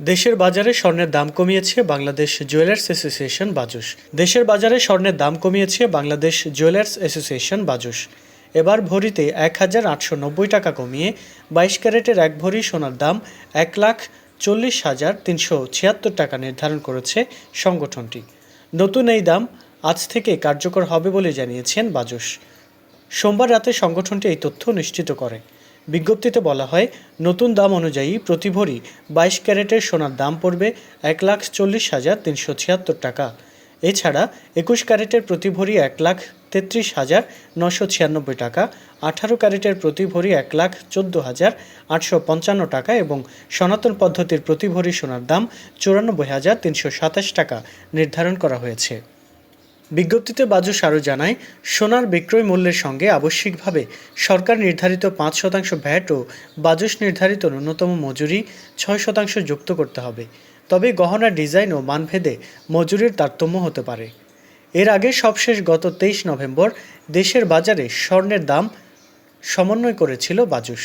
দেশের বাজারে স্বর্ণের দাম কমিয়েছে বাংলাদেশ জুয়েলার্স অ্যাসোসিয়েশন বাজুস দেশের বাজারে স্বর্ণের দাম কমিয়েছে বাংলাদেশ জুয়েলার্স অ্যাসোসিয়েশন বাজুস এবার ভরিতে এক হাজার আটশো নব্বই টাকা কমিয়ে বাইশ ক্যারেটের এক ভরি সোনার দাম এক লাখ চল্লিশ হাজার তিনশো ছিয়াত্তর টাকা নির্ধারণ করেছে সংগঠনটি। নতুন এই দাম আজ থেকে কার্যকর হবে বলে জানিয়েছেন বাজুস সোমবার রাতে সংগঠনটি এই তথ্য নিশ্চিত করে। বিজ্ঞপ্তিতে বলা হয়, নতুন দাম অনুযায়ী প্রতি ভরি বাইশ ক্যারেটের সোনার দাম পড়বে এক লাখ চল্লিশ হাজার তিনশো ছিয়াত্তর টাকা। এছাড়া একুশ ক্যারেটের প্রতি ভরি এক লাখ তেত্রিশ হাজার নশো ছিয়ানব্বই টাকা, আঠারো ক্যারেটের প্রতি ভরি এক লাখ চোদ্দ হাজার আটশো পঞ্চান্ন টাকা এবং সনাতন পদ্ধতির প্রতি ভরি সোনার দাম চুরানব্বই হাজার তিনশো সাতাশ টাকা নির্ধারণ করা হয়েছে। বিজ্ঞপ্তিতে বাজুস আরও জানায়, সোনার বিক্রয় মূল্যের সঙ্গে আবশ্যিকভাবে সরকার নির্ধারিত পাঁচ শতাংশ ভ্যাট ও বাজুস নির্ধারিত ন্যূনতম মজুরি ছয় শতাংশ যুক্ত করতে হবে। তবে গহনার ডিজাইন ও মানভেদে মজুরির তারতম্য হতে পারে। এর আগে সবশেষ গত তেইশ নভেম্বর দেশের বাজারে স্বর্ণের দাম সমন্বয় করেছিল বাজুস।